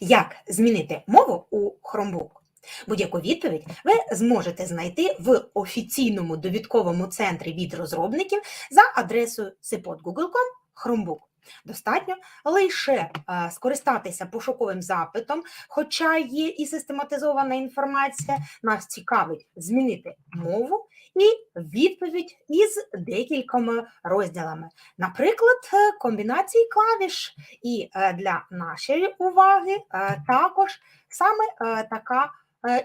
Як змінити мову у Chromebook? Будь-яку відповідь ви зможете знайти в офіційному довідковому центрі від розробників за адресою sipod.google.com Chromebook. Достатньо лише е, скористатися пошуковим запитом, хоча є і систематизована інформація, нас цікавить змінити мову і відповідь із декількома розділами. Наприклад, е, комбінації клавіш. І е, для нашої уваги також саме така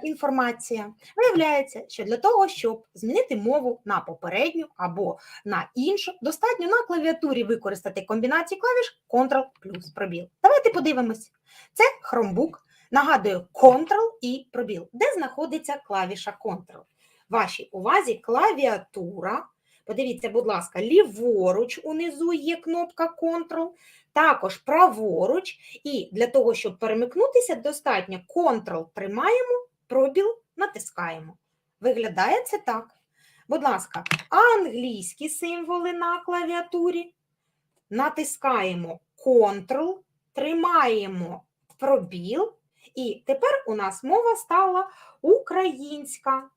інформація. Виявляється, що для того, щоб змінити мову на попередню або на іншу, достатньо на клавіатурі використати комбінації клавіш Ctrl плюс пробіл. Давайте подивимось. Це Chromebook. Нагадую, Ctrl і пробіл. Де знаходиться клавіша Ctrl? Вашій увазі клавіатура. Подивіться, будь ласка, ліворуч унизу є кнопка Ctrl, також праворуч. І для того, щоб перемикнутися, достатньо Ctrl тримаємо, пробіл натискаємо. Виглядає це так. Будь ласка, англійські символи на клавіатурі. Натискаємо Ctrl, тримаємо пробіл. І тепер у нас мова стала українська.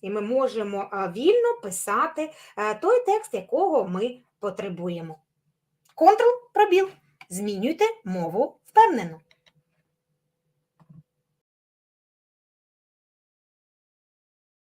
І ми можемо вільно писати е, той текст, якого ми потребуємо. Ctrl пробіл. Змінюйте мову впевнено.